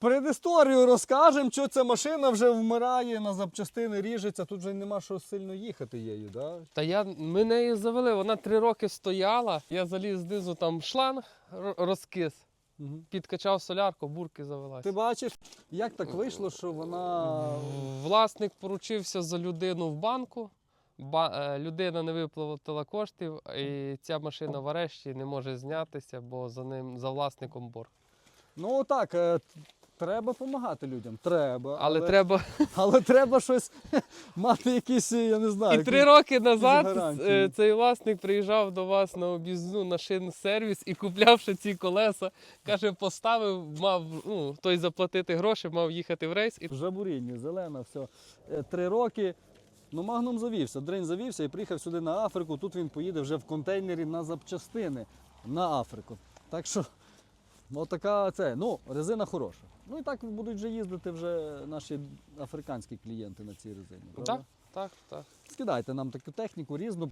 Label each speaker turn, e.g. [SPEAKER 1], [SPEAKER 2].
[SPEAKER 1] Предісторію розкажемо, що ця машина вже вмирає, на запчастини ріжеться, тут вже нема що сильно їхати її, да?
[SPEAKER 2] Та я ми неї завели, вона три роки стояла. Я заліз знизу там шланг розкис,
[SPEAKER 1] Угу.
[SPEAKER 2] підкачав солярку, бурки завелась.
[SPEAKER 1] Ти бачиш, як так вийшло, що вона.
[SPEAKER 2] Власник поручився за людину в банку. Ба- е, людина не виплатила коштів, і ця машина в арешті не може знятися, бо за ним за власником борг.
[SPEAKER 1] Ну так, е, треба допомагати людям. Треба.
[SPEAKER 2] Але треба
[SPEAKER 1] але треба щось мати якісь, я не знаю.
[SPEAKER 2] і три роки назад е, цей власник приїжджав до вас на об'їзну на шин-сервіс і куплявши ці колеса, каже, поставив, мав ну той заплатити гроші, мав їхати в рейс і
[SPEAKER 1] Вже буріння, зелена, все. Три роки. Ну, Магнум завівся, дрень завівся і приїхав сюди на Африку. Тут він поїде вже в контейнері на запчастини на Африку. Так що, отака це. Ну, резина хороша. Ну і так будуть вже їздити вже наші африканські клієнти на цій резині. правда?
[SPEAKER 2] так, так, так.
[SPEAKER 1] Скидайте нам таку техніку різну.